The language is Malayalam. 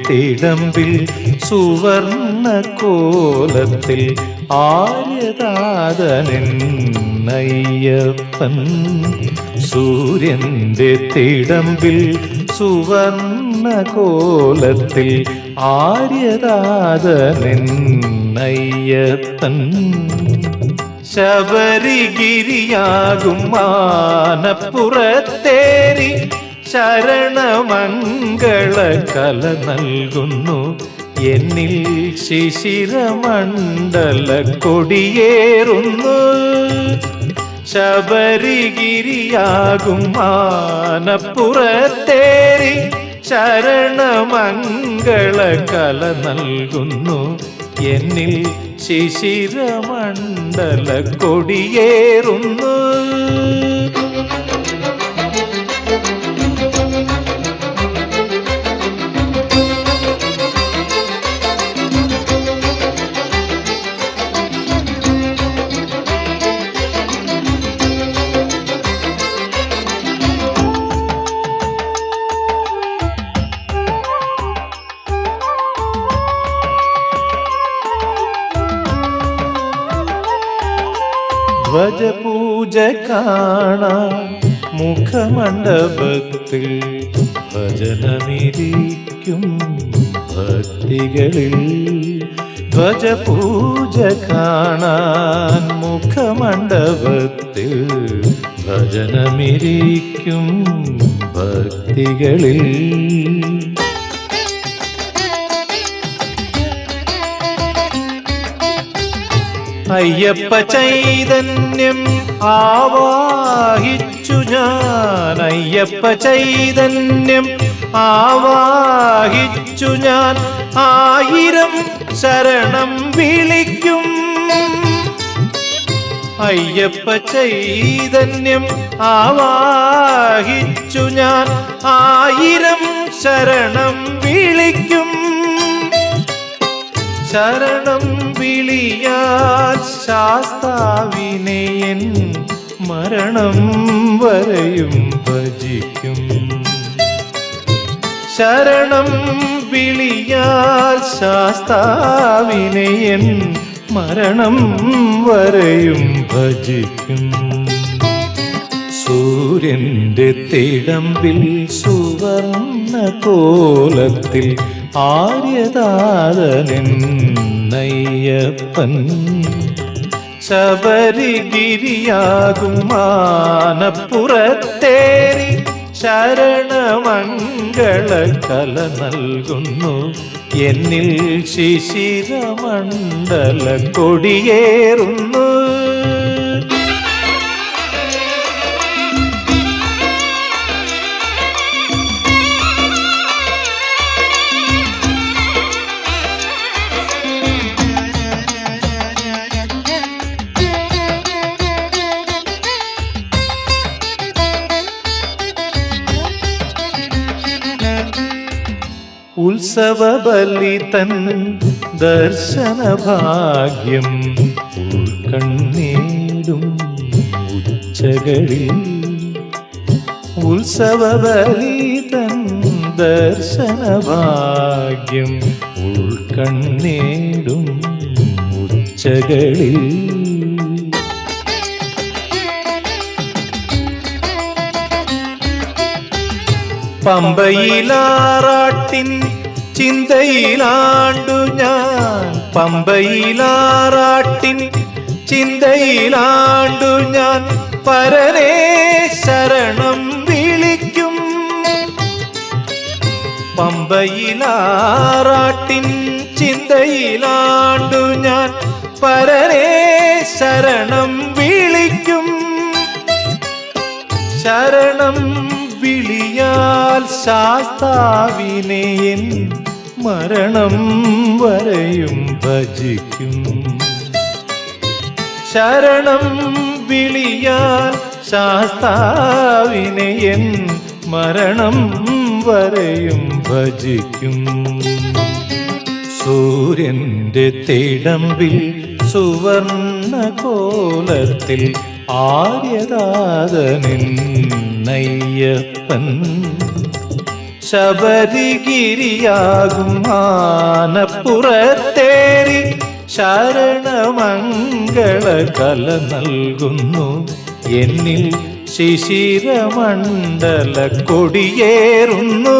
തിടമ്പിൽ സുവർണ കോലത്തിൽ ആര്യതാതനയ്യപ്പൻ സൂര്യന്റെ തിടമ്പിൽ സുവർണ കോലത്തിൽ ആര്യതാതനയ്യപ്പൻ ശബരിഗിരിയാകും മാനപ്പുറത്തേറി ശരണമംഗള കല നൽകുന്നു എന്നിൽ ശിശിരമണ്ഡല കൊടിയേറുന്നു ശബരിഗിരിയാകും മാനപ്പുറത്തേറി ശരണമംഗള കല നൽകുന്നു എന്നിൽ ശിശിരമണ്ഡല കൊടിയേറുന്നു ധ്വജപൂജ കാണ മുഖമണ്ഡപത്തിൽ ഭജനമിരിക്കും ഭക്തികളിൽ ധ്വജപൂജ കാണാൻ മുഖമണ്ഡപത്തിൽ ഭജനമിരിക്കും ഭക്തികളിൽ അയ്യപ്പ ചൈതന്യം ആവാഹിച്ചു ഞാൻ. അയ്യപ്പ ചൈതന്യം ആവാഹിച്ചു ഞാൻ. ആയിരം ശരണം വിളിക്കും. അയ്യപ്പ ചൈതന്യം ആവാഹിച്ചു ഞാൻ. ആയിരം ശരണം വിളിക്കും. ശരണം വിളിയാൽ ശാസ്താവിനെ എൻ മരണം വരെയും ഭജിക്കും. ശരണം വിളിയാൽ ശാസ്താവിനെ എൻ മരണം വരെയും ഭജിക്കും. സൂര്യന്റെ തിടമ്പിൽ സുവർണ കോലത്തിൽ ആര്യതാതനയ്യപ്പൻ ശബരിഗിരിയാകും മാനപ്പുറത്തേറി ശരണമംഗള കല നൽകുന്നു. എന്നിൽ ശിശിരമണ്ഡല കൊടിയേറുന്നു ഉത്സവ ബലി തൻ ദർശന ഭാഗ്യം ഉൾക്കണ്ണീടും ഉച്ചകളിൽ. ഉത്സവ ബലി തൻ ദർശന ഭാഗ്യം ഉൾക്കണ്ണീടും ഉച്ചകളിൽ. പമ്പയിലാറാട്ടിൻ ചിന്തയിലാണ്ടു ഞാൻ. പമ്പയിലാറാട്ടിൻ ചിന്തയിലാണ്ടു ഞാൻ. പരനേ ശരണം വിളിക്കും. പമ്പയിലാറാട്ടിൻ ചിന്തയിലാണ്ടു ഞാൻ. പരനേ ശരണം വിളിക്കും. ശരണം വിളിയാൽ ശാസ്താവിനെ മരണം വരയും ഭജിക്കും. ശരണം വിളിയാൽ ശാസ്താവിനെ എൻ മരണം വരയും ഭജിക്കും. സൂര്യന്റെ തിടമ്പിൽ സുവർണ കോലത്തിൽ ആര്യതാതനയ്യപ്പൻ ശബരിഗിരിയാകും മാനപ്പുറത്തേറി ശരണമംഗള കല നൽകുന്നു എന്നിൽ ശിശിരമണ്ഡല കൊടിയേറുന്നു